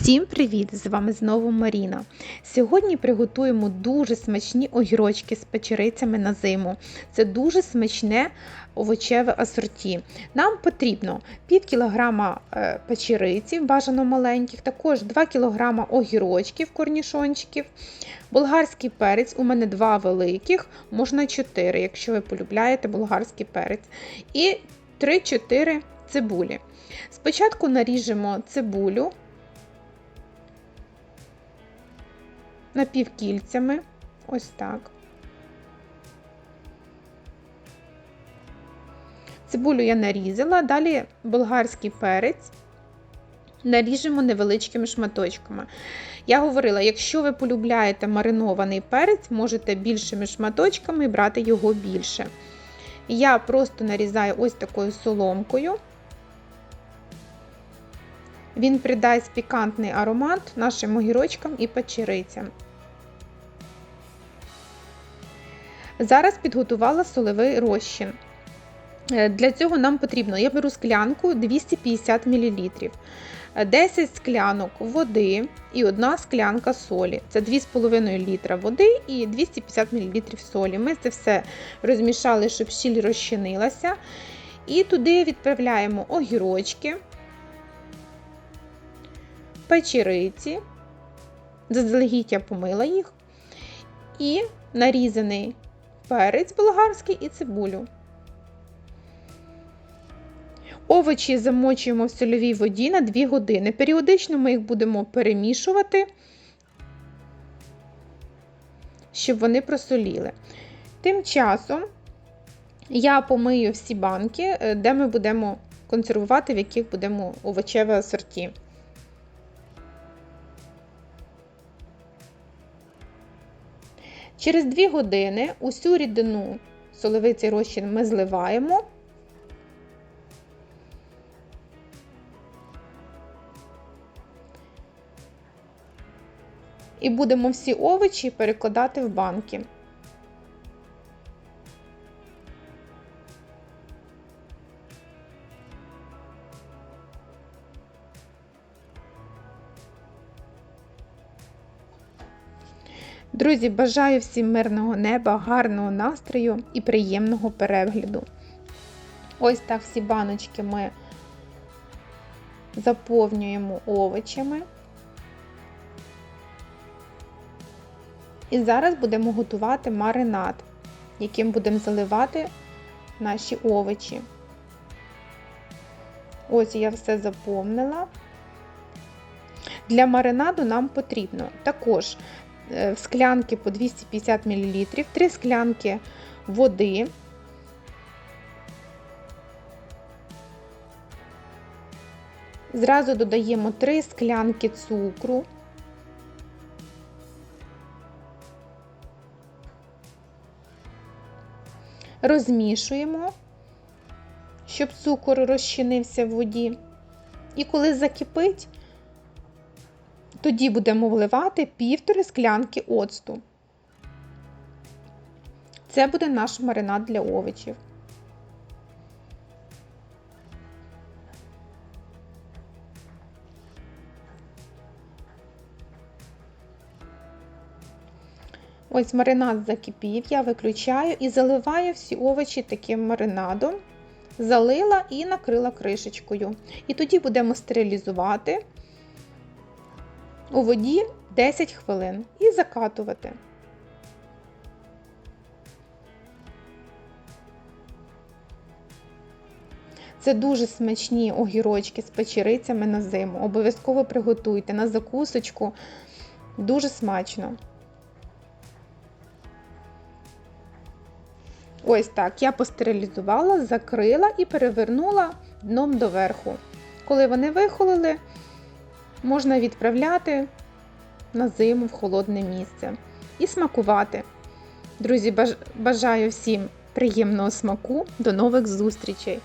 Всім привіт! З вами знову Маріна. Сьогодні приготуємо дуже смачні огірочки з печерицями на зиму. Це дуже смачне овочеве асорті. Нам потрібно пів кілограма е, печериці, бажано маленьких, також 2 кілограма огірочків, корнішончиків, болгарський перець, у мене 2 великих, можна 4, якщо ви полюбляєте болгарський перець. І 3-4 цибулі. Спочатку наріжемо цибулю. Напівкільцями, ось так. Цибулю я нарізала, далі болгарський перець наріжемо невеличкими шматочками. Я говорила, якщо ви полюбляєте маринований перець, можете більшими шматочками брати його більше. Я просто нарізаю ось такою соломкою. Він придасть пікантний аромат нашим огірочкам і печерицям. Зараз підготувала солевий розчин. Е, Для цього нам потрібно, я беру склянку 250 мл, 10 склянок води і 1 склянка солі. Це 2,5 літра води і 250 мл солі. Ми це все розмішали, щоб щіль розчинилася. І туди відправляємо огірочки, печериці, заздалегідь я помила їх, і нарізаний перець болгарський і цибулю. Овочі замочуємо в сольовій воді на 2 години. Періодично ми їх будемо перемішувати, щоб вони просоліли. Тим часом я помию всі банки, е, де ми будемо консервувати, в яких будемо овочеве асорті. Через 2 години усю рідину соловицей розчин ми зливаємо. І будемо всі овочі перекладати в банки. Друзі, бажаю всім мирного неба, гарного настрою і приємного перегляду. Ось так всі баночки ми заповнюємо овочами. І зараз будемо готувати маринад, яким будемо заливати наші овочі. Ось я все заповнила. Для маринаду нам потрібно також в склянки по 250 мл, 3 склянки води. Зразу додаємо 3 склянки цукру. Розмішуємо, щоб цукор розчинився в воді. І коли закипить, тоді будемо вливати півтори склянки оцту. Це буде наш маринад для овочів. Ось маринад закипів, я виключаю і заливаю всі овочі таким маринадом, залила і накрила кришечкою. І тоді будемо стерилізувати у воді 10 хвилин і закатувати. Це дуже смачні огірочки з печерицями на зиму. Обов'язково приготуйте на закусочку. Дуже смачно. Ось так я постерилізувала, закрила і перевернула дном доверху. Коли вони вихолили, можна відправляти на зиму в холодне місце і смакувати. Друзі, бажаю всім приємного смаку, до нових зустрічей!